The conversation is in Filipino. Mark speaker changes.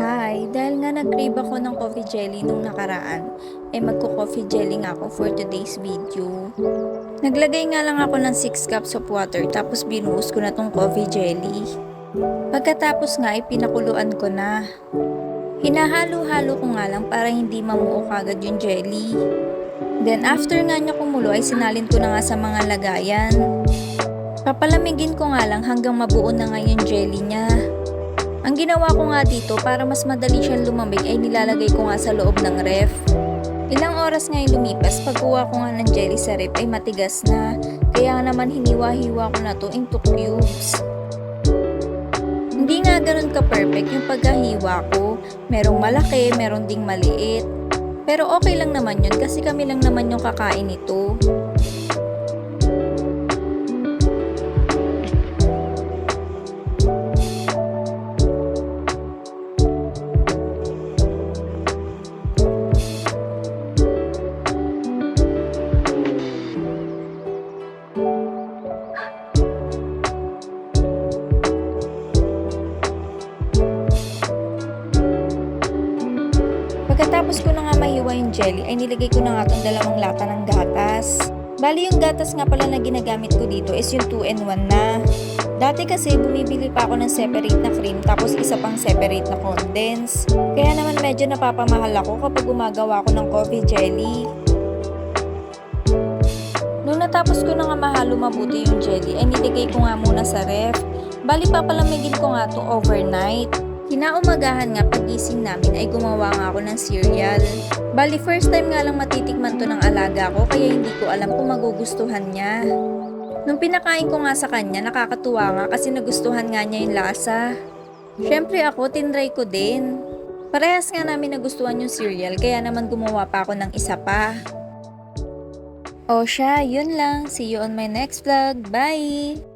Speaker 1: Hi, dahil nga nag-crave ako ng coffee jelly nung nakaraan, eh magko-coffee jelly nga ako for today's video. Naglagay nga lang ako ng 6 cups of water tapos binuhos ko na tong coffee jelly. Pagkatapos nga ay pinakuluan ko na. Hinahalo-halo ko nga lang para hindi mamuo kagad yung jelly. Then after nga niya kumulo ay sinalin ko na nga sa mga lagayan. Papalamigin ko nga lang hanggang mabuo na nga yung jelly niya. Ginawa ko nga dito para mas madali siyang lumamig ay nilalagay ko nga sa loob ng ref. Ilang oras nga yung lumipas, pagkuha ko nga ng jelly sa ref ay matigas na. Kaya naman hiniwa-hiwa ko na to into cubes. Hindi nga ganun ka-perfect yung pagkahiwa ko. Merong malaki, meron ding maliit. Pero okay lang naman yun kasi kami lang naman yung kakain nito. Pagkatapos ko na nga mahiwa yung jelly, ay nilagay ko na nga itong dalawang lata ng gatas. Bali yung gatas nga pala na ginagamit ko dito is yung 2-in-1 na. Dati kasi bumibili pa ako ng separate na cream tapos isa pang separate na condense. Kaya naman medyo napapamahal ako kapag gumagawa ako ng coffee jelly. Nung natapos ko na nga mahalo mabuti yung jelly, ay nilagay ko nga muna sa ref. Bali papalamigin ko nga to overnight. Kinaumagahan nga pagising namin ay gumawa nga ako ng cereal. Bali first time nga lang matitikman to ng alaga ko kaya hindi ko alam kung magugustuhan niya. Nung pinakain ko nga sa kanya, nakakatuwa nga kasi nagustuhan nga niya yung lasa. Siyempre ako, tinry ko din. Parehas nga namin nagustuhan yung cereal kaya naman gumawa pa ako ng isa pa. O siya, yun lang. See you on my next vlog. Bye!